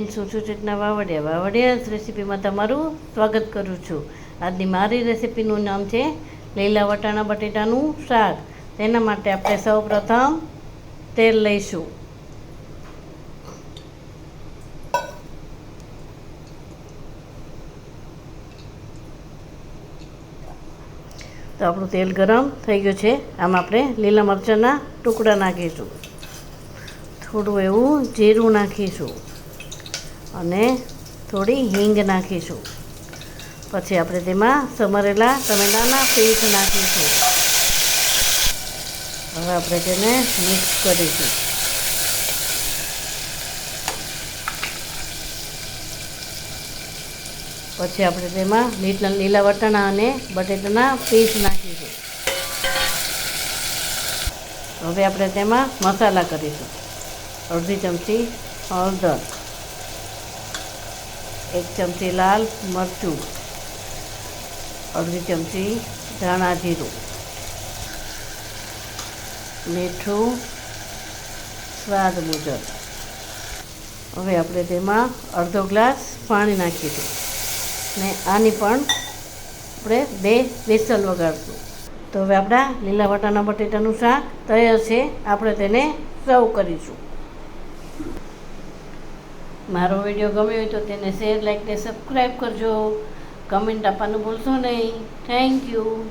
Friends હું છું ચેતના વાવડિયા વાવડિયા રેસીપીમાં તમારું સ્વાગત કરું છું. આજની મારી રેસીપીનું નામ છે લીલા વટાણા બટેટાનું શાક. તેના માટે આપણે સૌ પ્રથમ તેલ લઈશું. તો આપણું તેલ ગરમ થઈ ગયું છે. આમાં આપણે લીલા મરચાંના ટુકડા નાખીશું. થોડું એવું જીરું નાખીશું. અને થોડી હિંગ નાખીશું. પછી આપણે તેમાં સમરેલા ટમેટાના પીસ નાખીશું. હવે આપણે તેને મિક્સ કરીશું. પછી આપણે તેમાં લીલા લીલા વટાણા અને બટેટાના પીસ નાખીશું. હવે આપણે તેમાં મસાલા કરીશું. અડધી ચમચી હળદર. એક ચમચી લાલ મરચું, અડધી ચમચી ધાણા જીરું, મીઠું સ્વાદ મુજબ. હવે આપણે તેમાં અડધો ગ્લાસ પાણી નાખીશું ને આની પણ આપણે બે બેસન વગાડશું. તો હવે આપણા લીલા વટાણા બટેટાનું શાક તૈયાર છે, આપણે તેને સર્વ કરીશું. મારો વીડિયો ગમ્યો હોય તો તેને શેર લાઈક ને સબસ્ક્રાઈબ કરજો. કમેન્ટ આપવાનું ભૂલશો નહીં. Thank you